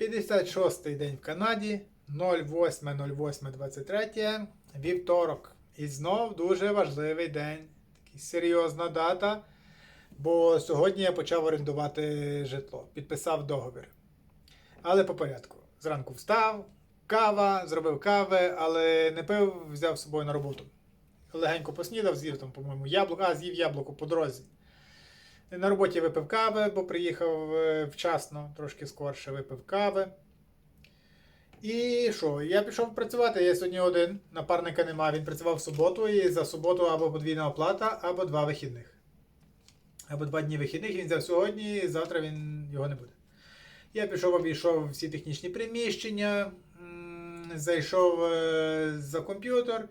56-й день в Канаді, 08.08.23, вівторок. І знов дуже важливий день. Такий серйозна дата. Бо сьогодні я почав орендувати житло, підписав договір. Але по порядку. Зранку встав, кава, зробив кави, але не пив, взяв з собою на роботу. Легенько поснідав, з'їв там, по-моєму, яблуко, а з'їв яблуко по дорозі. На роботі випив кави, бо приїхав е, вчасно, трошки скорше випив кави. І що? Я пішов працювати. Я сьогодні один, напарника нема. Він працював в суботу, і за суботу або подвійна оплата, або два вихідних. Або два дні вихідних він взяв сьогодні, і завтра він його не буде. Я пішов, обійшов всі технічні приміщення, зайшов е, за комп'ютер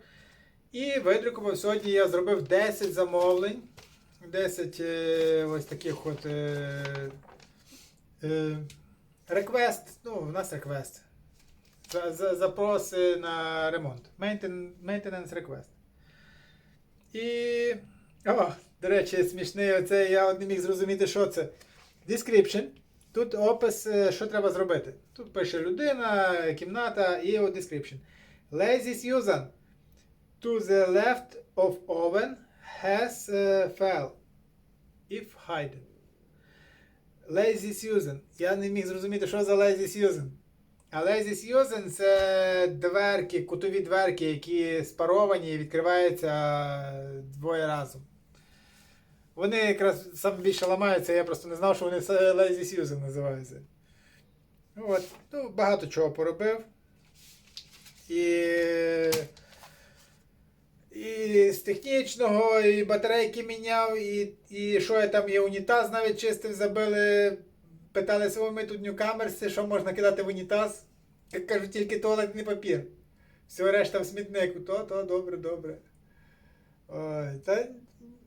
і видрукував. Сьогодні я зробив 10 замовлень. 10 е, ось таких от е, е, реквест. Ну, в нас реквест. За, за, запроси на ремонт. Maintenance, request. І. О, до речі, смішний оце я не міг зрозуміти, що це. Description. Тут опис, що треба зробити. Тут пише людина, кімната і description. Lazy Susan. To the left of oven has uh, fell. If hidden. Lazy Susan. Я не міг зрозуміти, що за Lazy Susan. А Lazy Susan це дверки, кутові дверки, які спаровані і відкриваються двоє разом. Вони якраз саме більше ламаються, я просто не знав, що вони Lazy Susan називаються. От. Ну, багато чого поробив. І, і з технічного, і батарейки міняв, і, і що я там, і унітаз навіть чистив, забили. Питали свого ми тут ньюкамерси, що можна кидати в унітаз. Я кажу, тільки туалетний папір. Все решта в смітнику. То, то, добре, добре. Ой, та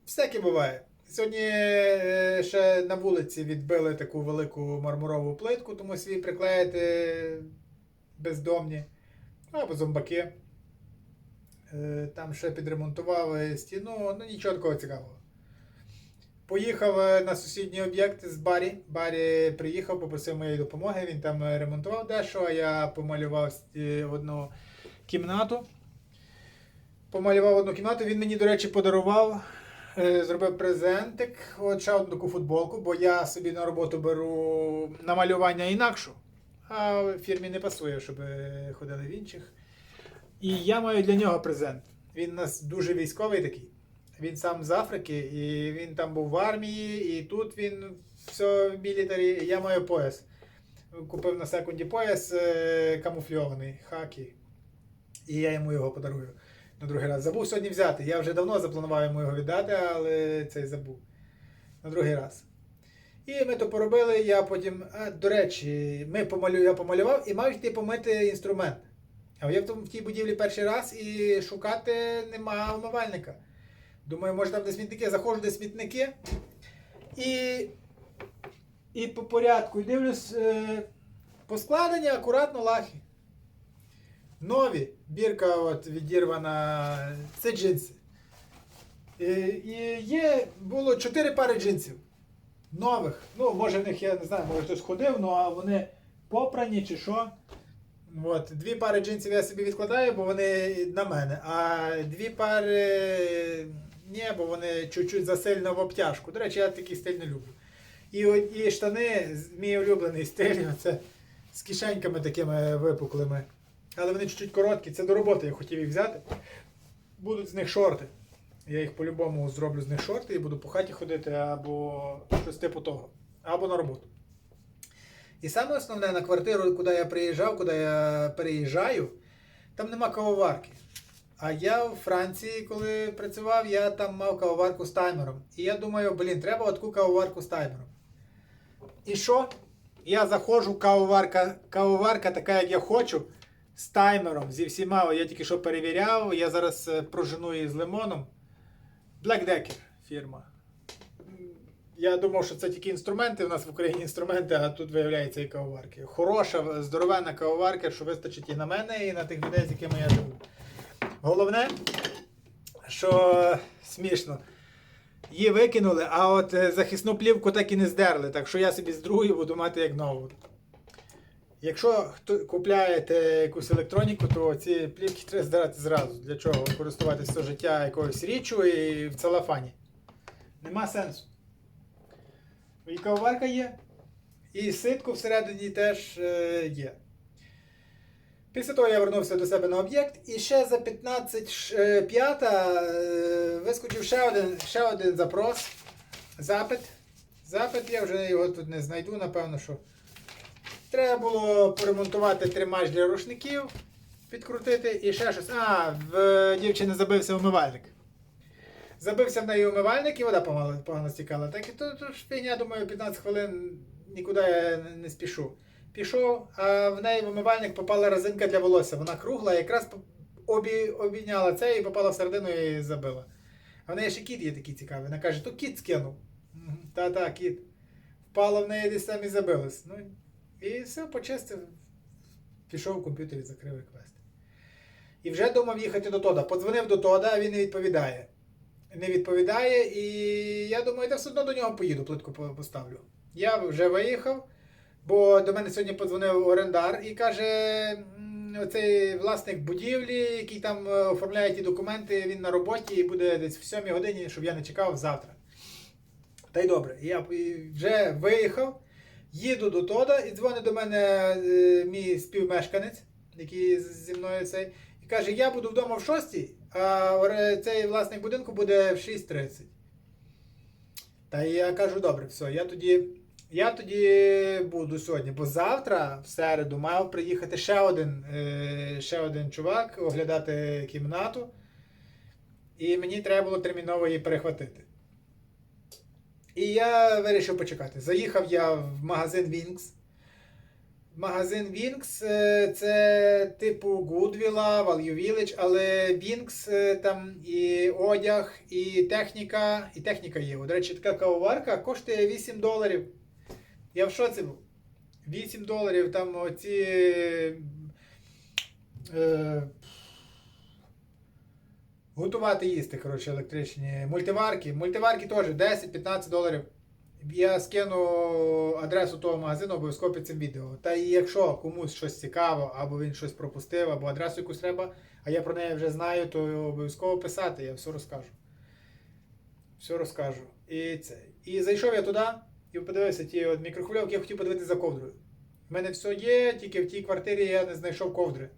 всяке буває. Сьогодні е, ще на вулиці відбили таку велику мармурову плитку, тому свій приклеїти бездомні. Ну, або зомбаки. Е, Там ще підремонтували стіну, ну нічого такого цікавого. Поїхав е, на сусідній об'єкт з Барі. Барі приїхав, попросив моєї допомоги. Він там е, ремонтував дещо, а я помалював одну кімнату. Помалював одну кімнату. Він мені, до речі, подарував, зробив презентик. От ще одну таку футболку, бо я собі на роботу беру на малювання інакшу. А фірмі не пасує, щоб ходили в інших. І я маю для нього презент. Він у нас дуже військовий такий. Він сам з Африки, і він там був в армії, і тут він все в мілітарі. Я маю пояс. Купив на секунді пояс е, камуфльований, хакі. І я йому його подарую на другий раз. Забув сьогодні взяти. Я вже давно запланував йому його віддати, але цей забув. На другий раз. І ми то поробили. Я потім. А, до речі, ми помалю, я помалював і мав йти помити інструмент. А я в, тій будівлі перший раз і шукати нема вмивальника. Думаю, може там де смітники, заходжу де смітники. І, і по порядку і дивлюсь, е, поскладені акуратно лахи. Нові. Бірка от відірвана. Це джинси. Е, І є, було 4 пари джинсів. Нових. Ну, може в них, я не знаю, може хтось ходив, ну а вони попрані чи що. От, дві пари джинсів я собі відкладаю, бо вони на мене. А дві пари ні, бо вони чуть-чуть засильно в обтяжку. До речі, я такий стиль не люблю. І, і штани, мій улюблений стиль, це з кишеньками такими випуклими. Але вони чуть-чуть короткі, це до роботи я хотів їх взяти. Будуть з них шорти. Я їх по-любому зроблю з них шорти і буду по хаті ходити або щось типу того. Або на роботу. І саме основне на квартиру, куди я приїжджав, куди я переїжджаю, там нема кавоварки. А я в Франції, коли працював, я там мав кавоварку з таймером. І я думаю, блін, треба таку кавоварку з таймером. І що? Я заходжу, кавоварка, кавоварка така, як я хочу, з таймером, зі всіма. Я тільки що перевіряв, я зараз е, прожену її з лимоном. Black Decker фірма. Я думав, що це тільки інструменти. У нас в Україні інструменти, а тут виявляється і кавоварки. Хороша, здоровенна кавоварка, що вистачить і на мене, і на тих людей, з якими я живу. Головне, що смішно. Її викинули, а от е, захисну плівку так і не здерли. Так що я собі з другою буду мати як нову. Якщо хто купляєте якусь електроніку, то ці плівки треба здирати зразу. Для чого користуватися все життя якоюсь річчю і в целофані? Нема сенсу. І кавоварка є, і ситку всередині теж е, є. Після того я вернувся до себе на об'єкт і ще за 15 е, п'ята е, вискочив ще один, ще один запрос. Запит. Запит, я вже його тут не знайду, напевно, що. Треба було поремонтувати тримач для рушників, підкрутити і ще щось. А, в дівчини забився умивальник. Забився в неї умивальник і вода погано, погано стікала. Так і ж фігня, думаю, 15 хвилин нікуди я не, спішу. Пішов, а в неї в умивальник попала резинка для волосся. Вона кругла, якраз обі, обійняла це і попала всередину і забила. А в неї ще кіт є такий цікавий. Вона каже, то кіт скинув. Та-та, кіт. Впала в неї десь там і забилась. Ну, і все, почистив. Пішов в комп'ютері, закрив реквест. І вже думав їхати до Тода. Подзвонив до Тода, а він не відповідає. Не відповідає, і я думаю, я все одно до нього поїду, плитку поставлю. Я вже виїхав, бо до мене сьогодні подзвонив орендар і каже: оцей власник будівлі, який там е, оформляє ті документи, він на роботі і буде десь в 7 годині, щоб я не чекав завтра. Та й добре, я вже виїхав, їду до Тода і дзвонить до мене е, мій співмешканець, який зі мною цей, і каже: я буду вдома в 6, а цей власник будинку буде в 6.30. Та я кажу, добре, все, я тоді, я тоді буду сьогодні, бо завтра, в середу, мав приїхати ще один, е, ще один чувак оглядати кімнату. І мені треба було терміново її перехватити. І я вирішив почекати. Заїхав я в магазин Wings. Магазин Wings е, це типу Goodwill, Value Village, але Wings е, там і одяг, і техніка, і техніка є. До речі, така кавоварка коштує 8 доларів. Я в шоці був. 8 доларів там оці. Е, готувати їсти, коротше, електричні. Мультиварки. Мультиварки теж 10-15 доларів. Я скину адресу того магазину обов'язково під цим відео. Та і якщо комусь щось цікаво, або він щось пропустив, або адресу якусь треба, а я про неї вже знаю, то обов'язково писати, я все розкажу. Все розкажу. І це. І зайшов я туди і подивився ті от мікрохвильовки, я хотів подивитися за ковдрою. У мене все є, тільки в тій квартирі я не знайшов ковдри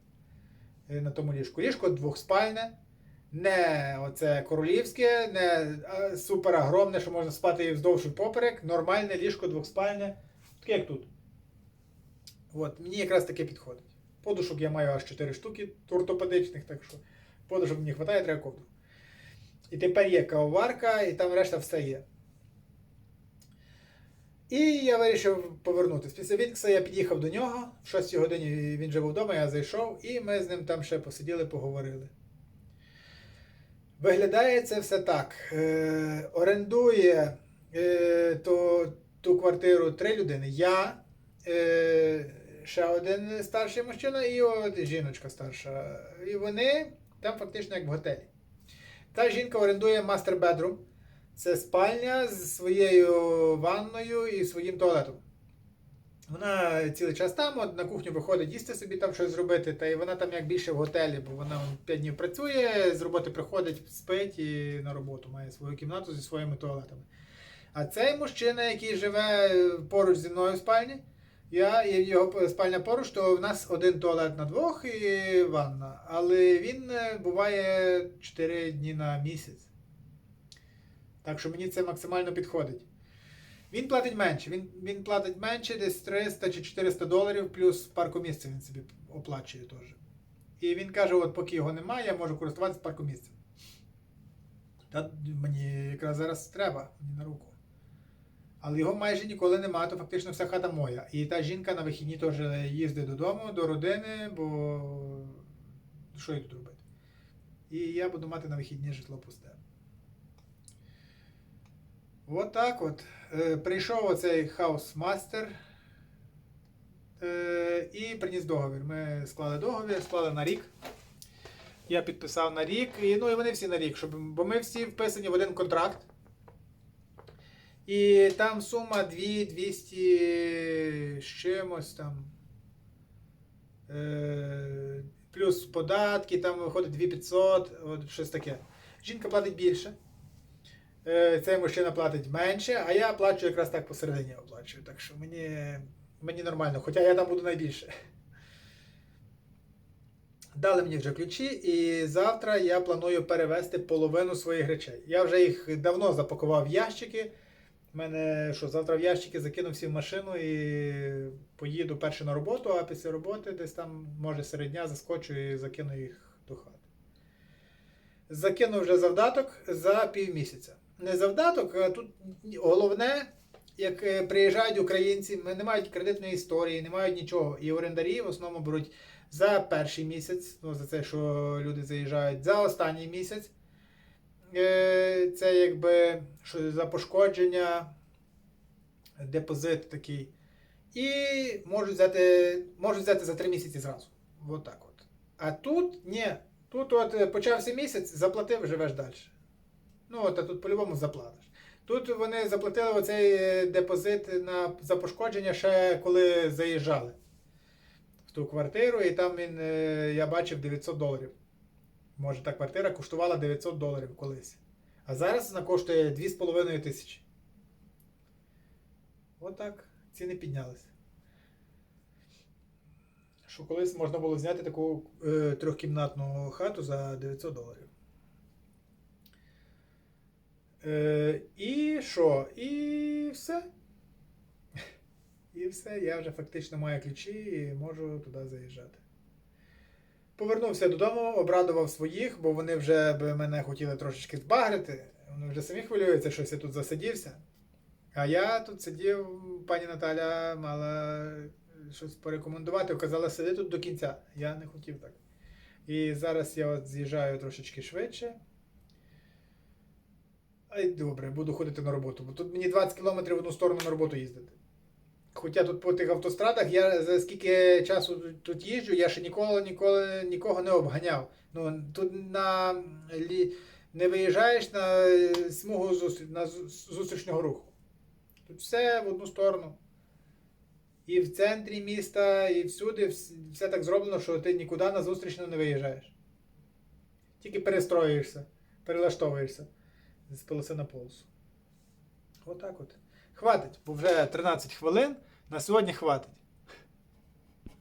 е, на тому ліжку. Ліжко двохспальне, не оце королівське, не а, супер огромне, що можна спати і вздовж і поперек. Нормальне ліжко двохспальне, таке як тут. От, мені якраз таке підходить. Подушок я маю аж 4 штуки ортопедичних, так що подушок мені вистачає, треба ковдру. І тепер є кавоварка, і там решта все є. І я вирішив повернутися. Після Вінкса я під'їхав до нього. В 6 годині він же був вдома, я зайшов, і ми з ним там ще посиділи, поговорили. Виглядає це все так. Е, орендує е, ту, ту квартиру три людини. Я, е, ще один старший мужчина і от жіночка старша. І вони там фактично як в готелі. Та жінка орендує мастер бедрум. Це спальня з своєю ванною і своїм туалетом. Вона цілий час там, от на кухню виходить їсти собі там щось зробити, та й вона там як більше в готелі, бо вона 5 днів працює, з роботи приходить, спить і на роботу має свою кімнату зі своїми туалетами. А цей мужчина, який живе поруч зі мною в спальні, я і його спальня поруч, то в нас один туалет на двох і ванна. Але він е, буває 4 дні на місяць. Так що мені це максимально підходить. Він платить менше. Він, він платить менше, десь 300 чи 400 доларів, плюс паркомісце він собі оплачує теж. І він каже: от поки його немає, я можу користуватися паркомісцем. Та мені якраз зараз треба, мені на руку. Але його майже ніколи немає, то фактично вся хата моя. І та жінка на вихідні теж їздить додому, до родини, бо що їй тут робити? І я буду мати на вихідні житло пусте. От так от. Е, прийшов оцей хаус-мастер е, і приніс договір. Ми склали договір, склали на рік. Я підписав на рік, і, ну і вони всі на рік, щоб, бо ми всі вписані в один контракт. І там сума 2 200 з чимось там. Е, плюс податки, там виходить 2500, от щось таке. Жінка платить більше. Е, цей мужчина платить менше, а я плачу якраз так посередині оплачую. Так що мені, мені нормально, хоча я там буду найбільше. Дали мені вже ключі, і завтра я планую перевезти половину своїх речей. Я вже їх давно запакував в ящики. У мене що, завтра в ящики закину всі в машину і поїду перше на роботу, а після роботи десь там, може, серед дня заскочу і закину їх до хати. Закинув вже завдаток за півмісяця. Не завдаток, а тут головне, як е, приїжджають українці, не мають кредитної історії, не мають нічого. І орендарі в основному беруть за перший місяць, ну за це, що люди заїжджають, за останній місяць. Е, Це якби що за пошкодження, депозит такий. І можуть взяти, можуть взяти за три місяці зразу. От так от. А тут ні. Тут от е, почався місяць, заплатив, живеш далі. Ну, от, а тут по-любому заплатиш. Тут вони заплатили оцей е, депозит на, за пошкодження ще коли заїжджали в ту квартиру, і там він, е, я бачив 900 доларів. Може, та квартира коштувала 900 доларів колись. А зараз вона коштує 2,5 тисячі. Отак. Ціни піднялися. Що колись можна було зняти таку е, трьохкімнатну хату за 900 доларів. Е, і що? І все. І все. Я вже фактично маю ключі і можу туди заїжджати. Повернувся додому, обрадував своїх, бо вони вже б мене хотіли трошечки збагрити. Вони вже самі хвилюються, що я тут засидівся. А я тут сидів, пані Наталя мала щось порекомендувати, казала, сиди тут до кінця. Я не хотів так. І зараз я от з'їжджаю трошечки швидше. Ай, добре, буду ходити на роботу, бо тут мені 20 км в одну сторону на роботу їздити. Хоча тут по тих автострадах, я за скільки часу тут- їжджу, я ще ніколи, ніколи нікого не обганяв. Ну, тут на, не виїжджаєш на е, смугу зустрі- на зустрічного руху. Тут все в одну сторону. І в центрі міста, і всюди все так зроблено, що ти нікуди на зустрічну не виїжджаєш. Тільки перестроюєшся, перелаштовуєшся з полоси на полосу. Отак от. Хватить, бо вже 13 хвилин. На сьогодні хватить.